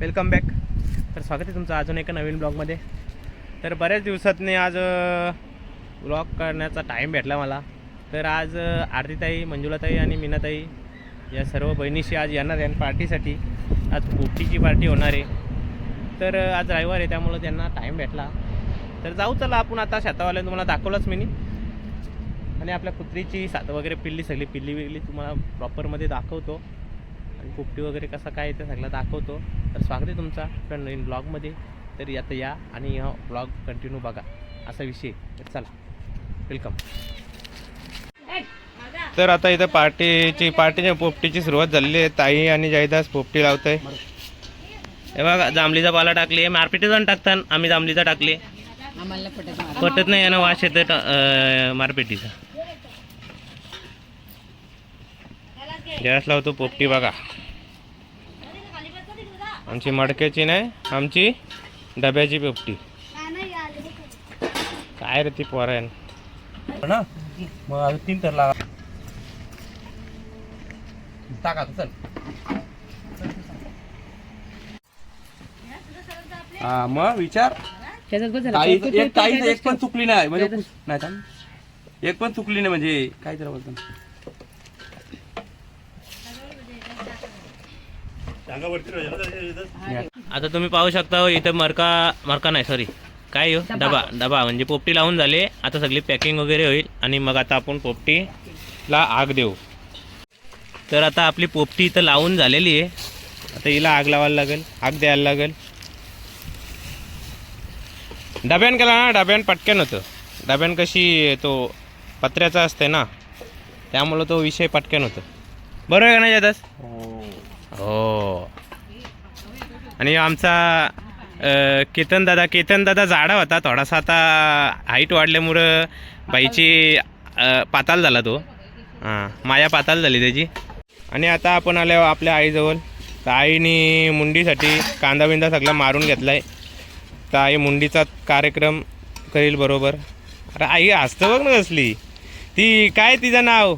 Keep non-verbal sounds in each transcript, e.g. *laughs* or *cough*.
Welcome back. तर स्वागत आहे तुमचं अजून एका नवीन ब्लॉगमध्ये. तर बऱ्याच दिवसातनी आज ब्लॉग करण्याचा टाईम भेटला मला. तर आज आरतीताई मंजुलाताई आणि मीनाताई या सर्व बहिणीशी आज येणार आहे पार्टीसाठी. आज पोपटीची पार्टी होणार आहे. तर आज रविवार आहे त्यामुळं त्यांना टाईम भेटला. तर जाऊ चला आपण आता शेतावाल्या तुम्हाला दाखवलंच मी. आणि आपल्या कुत्रीची सात वगैरे पिल्ली सगळी पिल्ली बिल्ली तुम्हाला प्रॉपरमध्ये दाखवतो. आणि पोपटी वगैरे कसा काय आहे ते सगळं दाखवतो. तर स्वागत आहे तुमचा आपल्या नवीन ब्लॉगमध्ये. तर आता या आणि हा ब्लॉग कंटिन्यू बघा. असा विषय तर चला वेलकम तर आता इथं पार्टीची पार्टीच्या पोपटीची सुरुवात झालेली आहे. ताई आणि जयदास पोपटी लावत आहे हे बघा जांभलीचा पाला टाकली मारपिटी जाऊन टाकतात. आम्ही जांभलीचा टाकली. आम्हाला पटत नाही यानं वाश येते मारपेटीचा. गॅस लावतो पोपटी बघा. आमची मडक्याची नाही आमची डब्याची पोपटी काय रे ती पोरायन ना मग अजून तीन तर लागा टाका तू चल. हा मग विचार. एक एक पण चुकली नाही म्हणजे नाही. एक पण चुकली नाही म्हणजे काय तर बोलतो. आता तुम्ही पाहू शकता हो, इथं मरका मरका नाही सॉरी काय हो? डबा. डबा म्हणजे पोपटी लावून झाले. आता सगळी पॅकिंग वगैरे होईल. आणि मग आता आपण पोपटीला आग देऊ. तर आता आपली पोपटी इथं लावून झालेली आहे. आता हिला आग लावायला लागेल. आग द्यायला लागेल. डब्यान केला ना डब्यान पटकन होतं. डब्यान कशी तो पत्र्याचा असते ना त्यामुळं तो विषय पटकन होतं. बरोबर आहे का नाही जातस हो. आणि आमचा केतन दादा केतन दादा जाडा होता थोडासा. आता हाईट वाढल्यामुळं बाईची पाताल झाला तो. हां माया पाताल झाली त्याची. आणि आता आपण आल्या आपल्या आईजवळ. तर आईने मुंडीसाठी कांदा बिंदा सगळा मारून घेतला आहे तर आई मुंडीचा कार्यक्रम करील बरोबर. अरे आई हसतं बघ ना कसली. ती काय तिचं नाव?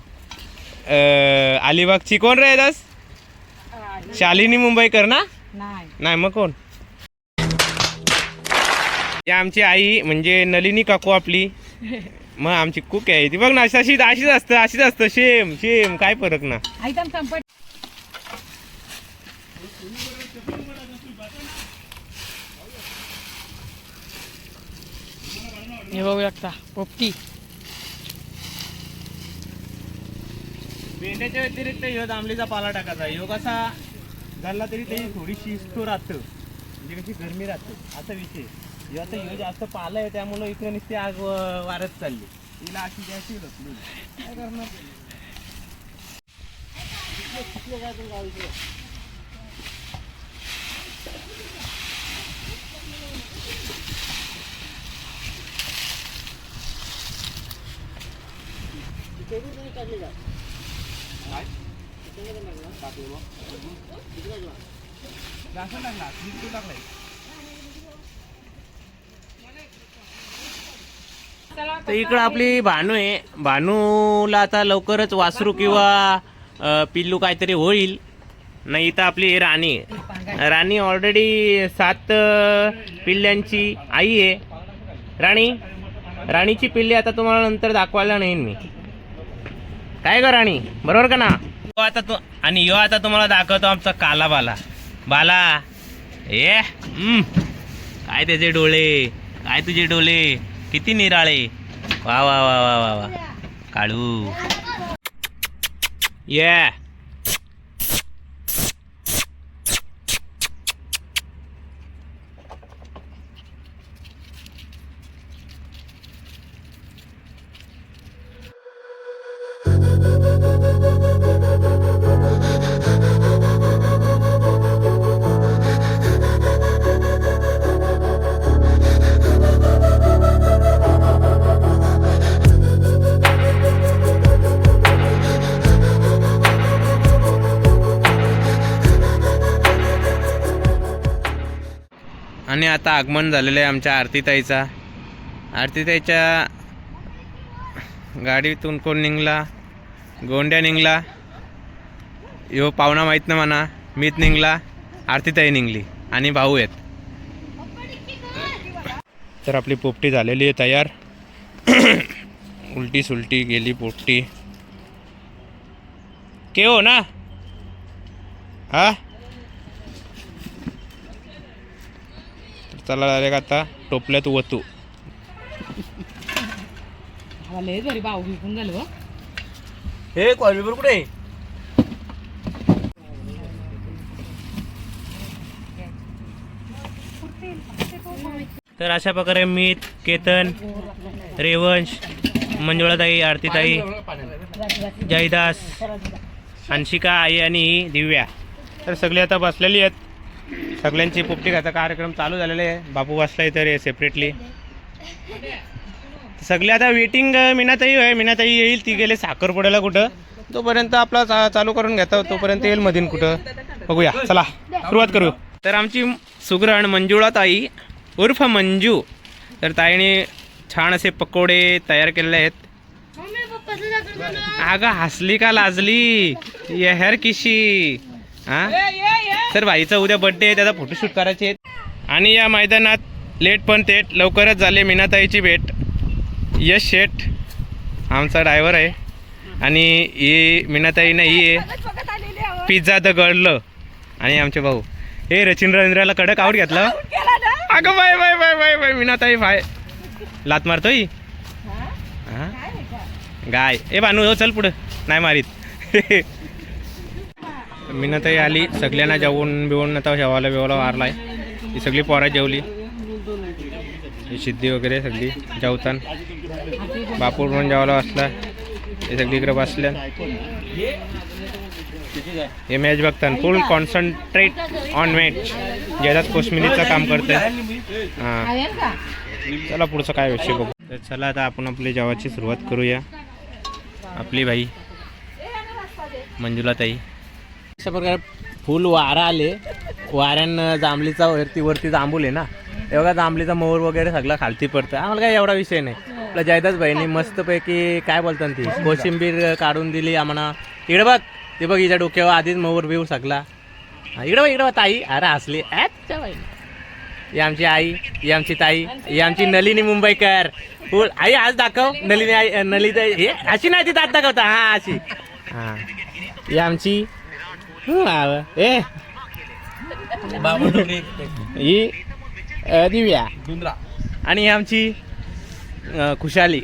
अलिबागची कोण रे दास? शालिनी मुंबईकर ना? नाही. मग कोण? ही आमची आई म्हणजे नलिनी काकू आपली. मग आमची कुक आहे ती. बघ ना अशी अशीच अशीच असतं अशीच असतं. शेम शेम काय फरक ना. हे बघू शकता पोपटी. भेंड्याच्या व्यतिरिक्त ह्यो जांभळीचा पाला टाकायचा. ह्यो कसा घालला तरी त्याची थोडी शिस्त राहतं. म्हणजे कशी गरमी राहते. असा विषय आता ह्यो जास्त पाला आहे त्यामुळं इकडे नुसती आग वारत चालली. तिला अशी द्यायची काय करणार? जास्त टाकला मीठ लागलाय तर इकडं आपली भानू आहे. भानूला आता लवकरच वासरू किंवा पिल्लू काहीतरी होईल. नाही इथं आपली राणी आहे. राणी ऑलरेडी सात पिल्ल्यांची आई आहे. राणी राणीची पिल्ली आता तुम्हाला नंतर दाखवायला नाही मी. काय ग राणी? बरोबर का ना? यो आता तू आणि यो आता तुम्हाला दाखवतो आमचा काला बाला. बाला. ए हम्म. काय त्याचे डोळे? काय तुझे डोळे? किती निराळे. वा वा वा वा वा वा. काळू. ये. आता आगमन झालेलं आहे आमच्या आरतीताईचा. आरतीताईच्या गाडीतून कोण निघला? गोंड्या निघला. यो पाहुणा माहीत ना म्हणा मीत निघला आरतीताई निघली आणि भाऊ आहेत. तर आपली पोपटी झालेली आहे तयार. *coughs* उलटी सुलटी गेली पोपटी. के हो ना? हा? चला डायरेक्ट आता टोपल्यात वतू हा लय बरी भाऊ विकून झालो हो. हे कॉलिबर कुठे आहे? तर अशा प्रकारे मी केतन रेवंश मंजुळाताई आरतीताई जयदास अंशिका आई आणि ही दिव्या तर सगळे आता बसलेली आहेत सगळ्यांची पोपटी घाचा कार्यक्रम चालू झालेला आहे. बापू वाचला तर सेपरेटली सगळे आता वेटिंग मीनाताई आहे मीनाताई येईल ती गेले साखरपुड्याला कुठं? तोपर्यंत आपला चा- चालू करून घेता तोपर्यंत येईल मधीन कुठं? बघूया. चला सुरुवात करू तर आमची सुगरण मंजुळा ताई उर्फ मंजू. तर ताईने छान असे पकोडे तयार केलेले आहेत. अगं हसली का लाजली? येहर किशी. हा? तर भाईचा उद्या बर्थडे आहे त्याचा फोटोशूट करायचे आहेत. आणि या मैदानात लेट पण थेट लवकरच झाले मीनाताईची भेट. यश शेठ आमचा ड्रायव्हर आहे. आणि ही मीनाताई नाही आहे. पिझ्झा द गळलं आणि आमचे भाऊ. हे रचिन रवींद्राला कडक आवड घेतला. अगं bye bye bye bye bye Meenatai bye. लात मारतोय? हा? गाय. ए भानू हो चल पुढं. नाही मारीत. *laughs* मीनाताई आली. सगळ्यांना जेवून बिवून आता जेवायला बिवायला आहे ही सगळी पोरा जेवली. ही सिद्धी वगैरे सगळी जेवतान. बापूर म्हणून जेवायला बसला हे सगळी इकडे बसल्या हे मॅच बघताना. Full concentrate on match Jaydas कोशमिनीचं काम करते हां. चला पुढचं काय विषय बघू. तर चला आता आपण आपली जेवाची सुरुवात करूया. आपली बाई. मंजुला ताई अशा प्रकारे फुल वारा आले. वाऱ्यानं जांभलीचा वरती वरती जांभूल आहे ना. एवढा जांभलीचा मोर वगैरे सगळा खालती पडतं आम्हाला काय एवढा विषय नाही. आपल्या जयदास भाईने मस्तपैकी काय बोलतात ती? कोशिंबीर काढून दिली आम्हाला. इकडे बघ ते बघ हिच्या डोक्यावर आधीच मोर बिऊ सगला हा, इकडे बघ इकडे बघ ताई अरे हसली ॲच्या बाई ही आमची आई ही आमची ताई ही आमची नलिनी मुंबईकर. फुल आई आज दाखव. नलिनी आई नली हे अशी नाही ती दाखवता. हा अशी. हा. ही आमची हं. ही दिव्या धुंद्रा आणि ही आमची अ, खुशाली.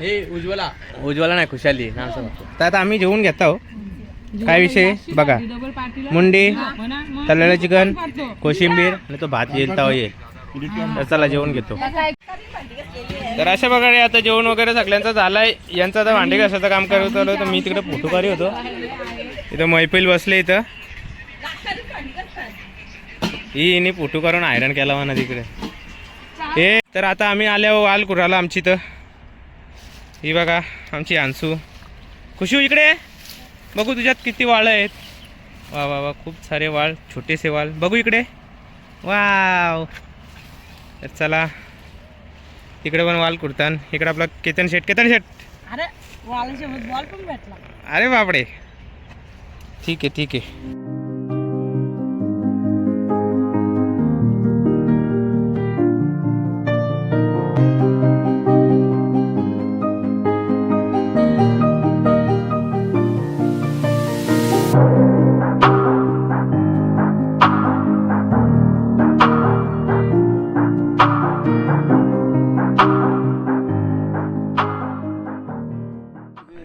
हे उज्ज्वला. उज्ज्वला नाही खुशाली. नाव सांग. तर आता आम्ही जेवून घेत. आहो काय विषय? बघा. मुंडी तळलेलं चिकन. कोशिंबीर आणि तो भात येईल. तवा येईल. तर चला जेवण घेतो. तर अशा प्रकारे आता जेवण वगैरे सगळ्यांचं झालंय. यांचं आता भांडे घासायचं काम करत आलो तर मी तिकडे फोटोकारी होतो. इथं मैफिल बसले इथं. ही हिने फोटो करून आयरन केला म्हणा तिकडे. हे तर आता आम्ही आल्यावर वाल कुराला आमची इथं. ही बघा आमची आन्सू खुशू इकडे. बघू तुझ्यात किती वाळ आहेत. वा वा वा खूप सारे वाळ छोटेसे वाळ. बघू इकडे. वाव. तर चला तिकडे पण वाल कुरतान. इकडे आपला केतन शेट केतन शेट. अरे वालासोबत बॉल पण भेटला. अरे बापडे ठीक आहे ठीक आहे.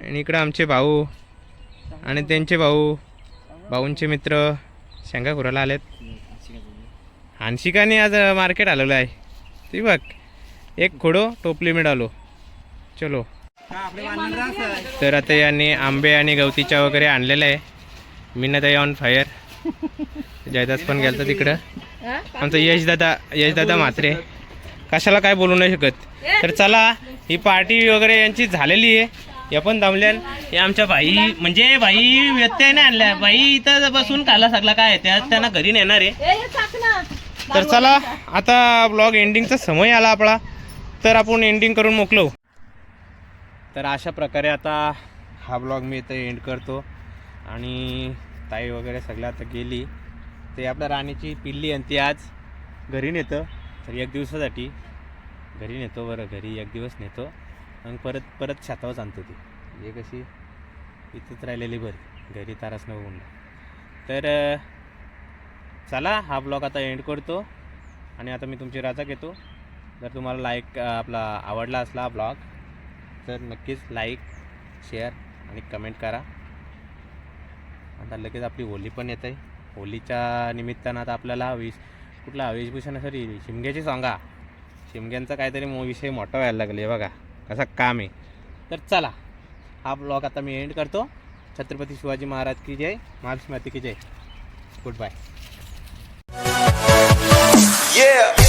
आणि इकडं आमचे भाऊ आणि त्यांचे भाऊ. भाऊंचे मित्र शेंगा खुराला आलेत हानशिकाने आज मार्केट आलेलं आहे. ती बघ एक खोडो टोपली मिळालो. चलो. तर आता यांनी आंबे आणि गवतीच्या वगैरे आणलेलं आहे. मिनताई ऑन फायर जयदास पण गेलता तिकडं. आमचा यशदादा यशदादा म्हात्रे. कशाला काय बोलू नाही शकत. तर चला ही पार्टी वगैरे यांची झालेली आहे. या पण दमल्यान हे आमच्या बाई म्हणजे बाई व्यत्यय नाही आणल्या. बाई इथं बसून खायला सगळा काय त्या त्यांना घरी नेणार आहे. तर चला आता ब्लॉग एंडिंगचा समय आला आपला. तर आपण एंडिंग करून मोकलो तर अशा प्रकारे आता हा ब्लॉग मी इथं एंड करतो. आणि ताई वगैरे सगळं आता गेली. ते आपल्या राणीची पिल्ली आणि ती आज घरी नेतं. तर एक दिवसासाठी घरी नेतो बरं घरी एक दिवस नेतो. मग परत परत शेतावरच आणतो ती. म्हणजे कशी इथंच राहिलेली बरी घरी तारास न बघून. तर चला हा ब्लॉग आता एंड करतो. आणि आता मी तुमची राजा घेतो जर तुम्हाला लाईक आपला आवडला असला ब्लॉग तर नक्कीच लाईक शेअर आणि कमेंट करा. आता लगेच आपली होली पण येत आहे होलीच्या निमित्तानं आता आपल्याला वेश कुठला वेशभूषण सॉरी शिमग्याची सांगा. शिमग्यांचा काहीतरी मो विषय मोठा व्हायला लागले बघा. कसं काम आहे. तर चला हा ब्लॉग आता मी एंड करतो. छत्रपती शिवाजी महाराज की जय माती की जय. Good bye Yeah.